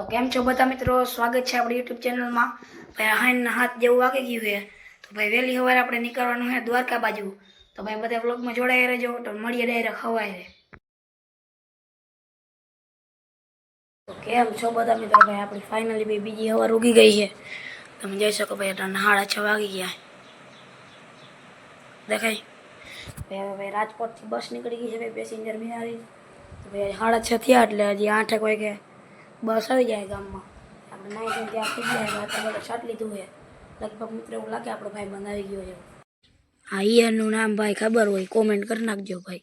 તો કેમ છો બધા મિત્રો? સ્વાગત છે આપણી યુટ્યુબ ચેનલમાં. ભાઈ હાઈના હાથ જેવું વાગી ગયું છે. તો ભાઈ વહેલી સવારે આપણે નીકળવાનું છે દ્વારકા બાજુ. તો ભાઈ બધા બ્લોગમાં જોડાઈ રહેજો તો મળીએ ડાયરેક્ટ હવારે તો કેમ છો બધા મિત્રો? ભાઈ આપણી ફાઇનલી ભાઈ બીજી હવાર ઉગી ગઈ છે. તમે જોઈ શકો ભાઈ અત્યારે સાડા છ વાગી ગયા. દેખાય? ભાઈ હવે ભાઈ રાજકોટથી બસ નીકળી ગઈ છે ભાઈ પેસેન્જર બિહારી. તો ભાઈ સાડા છ થયા એટલે હજી આઠેક વાગે બસ આવી જાય ગામમાં. આપણે નાઈ ત્યાં આપી જાય, રાતે બધે શર્ટ લીધું છે લગભગ મિત્ર એવું લાગે આપણો ભાઈ બંધ આવી ગયો છે. હા ઈયરનું નામ ભાઈ ખબર હોય કોમેન્ટ કરી નાખજો ભાઈ.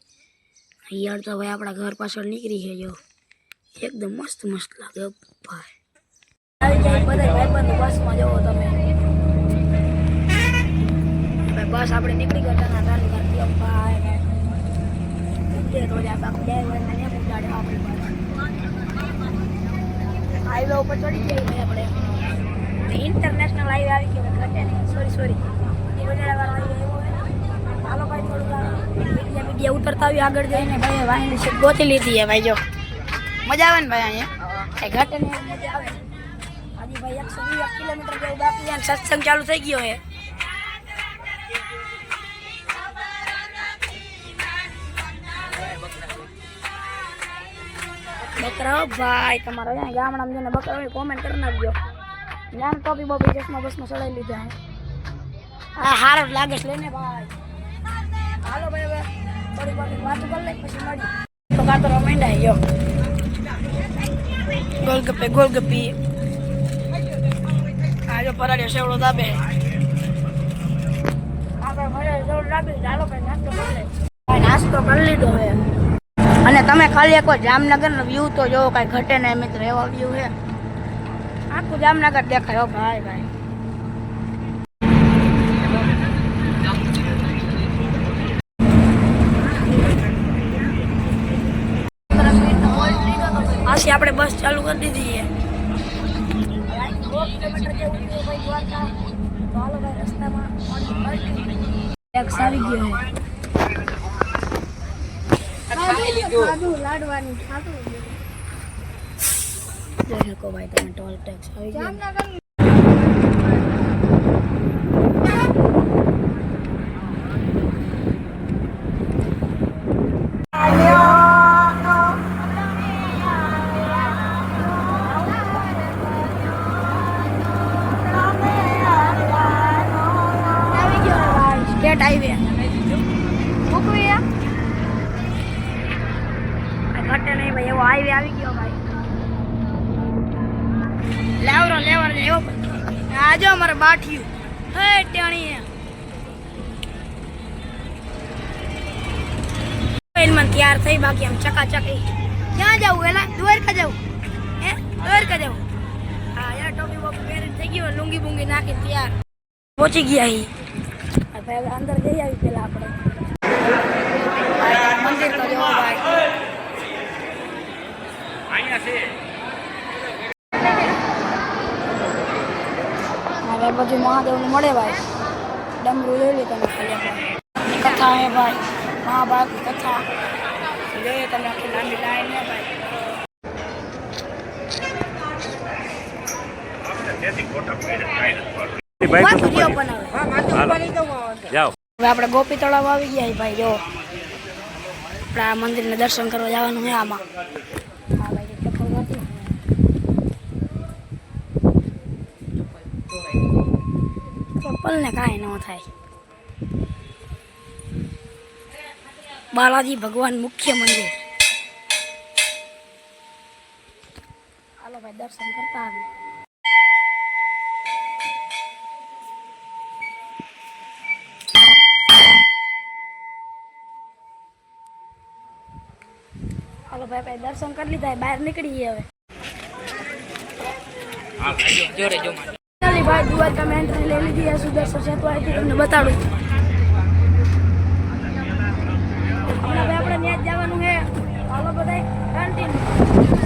ઈયર તો ભાઈ આપણા ઘર પાછળ નીકળી છે જો. એકદમ મસ્ત મસ્ત લાગે ભાઈ. આવી જાય બધા ભાઈબંધ બસમાં જવો તમે. બસ આપણે નીકળી ગયા હતા ચાલુ કરી દો ભાઈ ઉડે તો જ આપણે ડ્રાઈવર ને એમ ઉડાડે આપણી પાસે હાઈવે ઉપર ચડી ભાઈ આપણે. ઇન્ટરનેશનલ હાઈવે આવી ગયો ઘટે નહીં. સોરી સોરી એ મીડિયા ઉતરતા આવી આગળ જઈને. ભાઈ ગોતી લીધી હે ભાઈ જો. મજા આવે ને ભાઈ અહીંયા? નહીં, મજા આવે. હજી ભાઈ એકસો વીસ કિલોમીટર જેવું બાકી સત્સંગ ચાલુ થઈ ગયો છે. બકરા ભાઈ, તમારો અહીંયા ગામડામાં જઈને બકરા કોમેન્ટ કરી નાખજો. જ્ઞાન કોપી બોપી ચશ્મા બસમાં ચડાવી લીધા હા. હારો લાગે છે લઈને, ભાઈ. હાલો, ભાઈ, હવે થોડી વાર વાતો કરી લઈ પછી મળી તો કાતો રમાઈ જો. ગોલગપ્પે, ગોલગપ્પી. આ જો પરાડિયો સેવડો દાબે. લે નાસ્તો કરી લીધો હવે. અને તમે ખાલી એકવાર જામનગરનો વ્યૂ તો જોવો કાંઈ ઘટે ને મિત્ર એવો વ્યૂ છે. આખું જામનગર દેખાય હો ભાઈ ભાઈ. પાછી આપણે બસ ચાલુ કરી દીધી છે. ટેક્સ આવી ગયો છે. લાડવાની જોઈ શકો ભાઈ તમે ટોલ ટેક્સ આવી ગયો. ઘટે નહીં ભાઈ, એવો હાઈવે આવી ગયો ભાઈ. લેવરો, લેવર એવો આજો અમારે બાઠિયું. હે ટેણી ફિલ્મમાં તૈયાર થઈ, બાકી આમ ચકાચકી ક્યાં જવું, એલા? દ્વારકા જવું. હે? દ્વારકા જવું. હા, યાર, ટોપી બોપી પહેરીને થઈ ગયો લુંગી બુંગી નાખીને તૈયાર. પહોંચી ગયા અહીં ભાઈ હવે અંદર જઈ આવી પેલા આપણે. મંદિર તો જવો ભાઈ હવે બધું મહાદેવનું મળે ભાઈ. ડમરું લઈ લે તમે ખાલી કથા હે ભાઈ. મહાભારત કથા. લે તમે આખી લાંબી લાઈન ને ભાઈ. આપણે ગોપી તળાવ આવી ગયા ભાઈ જો. આપણે આ મંદિરને દર્શન કરવા જવાનું છે આમાં હા ભાઈ જે ચપ્પલ હતી. ચપ્પલને કાંઈ ન થાય. બાલાજી ભગવાન મુખ્ય મંદિર. હાલો ભાઈ, દર્શન કરતા આવી ભાઈ ભાઈ, દર્શન કરી લીધા, બહાર નીકળી હવે. ભાઈ દ્વારકા તમે એન્ટ્રી લઈ લીધી હશે દર્શન છે તો તમને બતાડું હમણાં ભાઈ આપણે ત્યાં જ જવાનું છે હાલો બધા કન્ટિન્યુ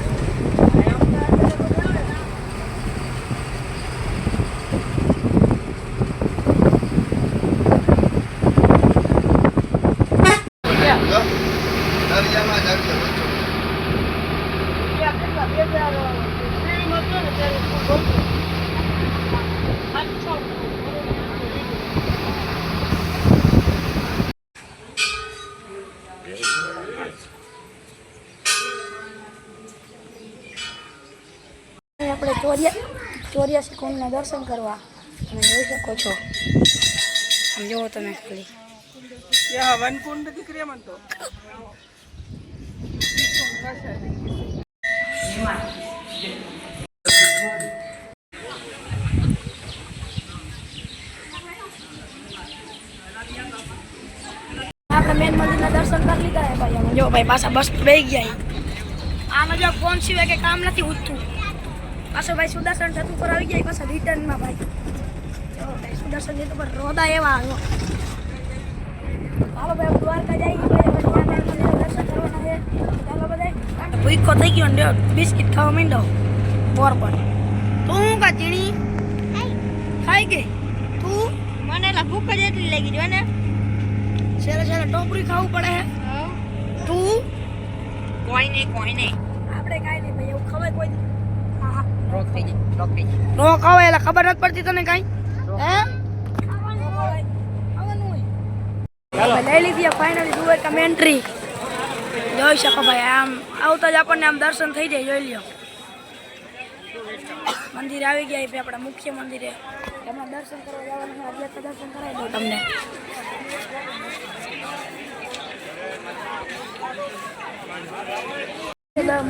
દરિયામાં જ આવી ગયો. કહું અહીં આપણે ચોર્યા ચોર્યાસી કુંડના દર્શન કરવા તમે જોઈ શકો છો. આમ જુઓ તમે ખાલી. વનકુંડ દીકરી એમ તો. આપણે મેન મંદિરના દર્શન કરી લીધા હે ભાઈ અમે જો ભાઈ પાછા બસ બેસી ગયા આમાં જો ફોન સિવાય કે કામ નથી ઉઠતું. પાછો ભાઈ સુદર્શન જતું પર આવી ગયા પાછા રિટર્નમાં ભાઈ. ભાઈ સુદર્શન જતું પર રોદા એવા આવ્યો હાલો ભાઈ દ્વારકા જાય દર્શન કરવાના છે. ચાલો બધા ભૂખો થઈ ગયો ને બિસ્કિટ ખાવા માંડો બોર પર. તું કા ચીણી? ખાઈ ગઈ? તું? મને એટલે ભૂખ જ એટલી લાગી જો ને. છેલ્લે છેલ્લે ટોપરી ખાવું પડે હે. તું? કોઈ નહીં કોઈ નહીં. આપણે કાંઈ નહીં ભાઈ એવું ખવાય કોઈ દી. રોક ખવાય એટલે ખબર નથી પડતી તને કાંઈ? લઈ લીધી ફાઇનલી દુબઈ કમેન્ટ્રી જોઈ શકો ભાઈ આમ આવતા જ આપણને આમ દર્શન થઈ જાય જોઈ લ્યો. મંદિર આવી ગયા છે આપણા મુખ્ય મંદિરે. એમાં દર્શન કરવા જવાનું આજે તો દર્શન કરાવી દઉં તમને.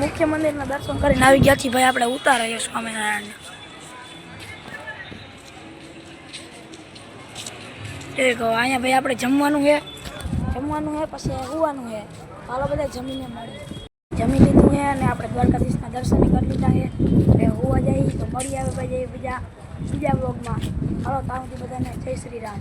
મુખ્ય મંદિરના દર્શન કરીને આવી ગયા છીએ. ભાઈ, આપણે ઉતારીએ સ્વામિનારાયણ. એ કહો અહીંયા ભાઈ, આપણે જમવાનું છે જમવાનું છે પછી હોવાનું છે હાલો બધા જમીને મળીએ. જમી લીધું છે અને આપણે દ્વારકાધીશના દર્શન કરી લીધા છે એ હોવા જઈએ તો મળી આવે ભાઈ બીજા બીજા બ્લોગમાં હાલો તાવથી બધાને જય શ્રી રામ.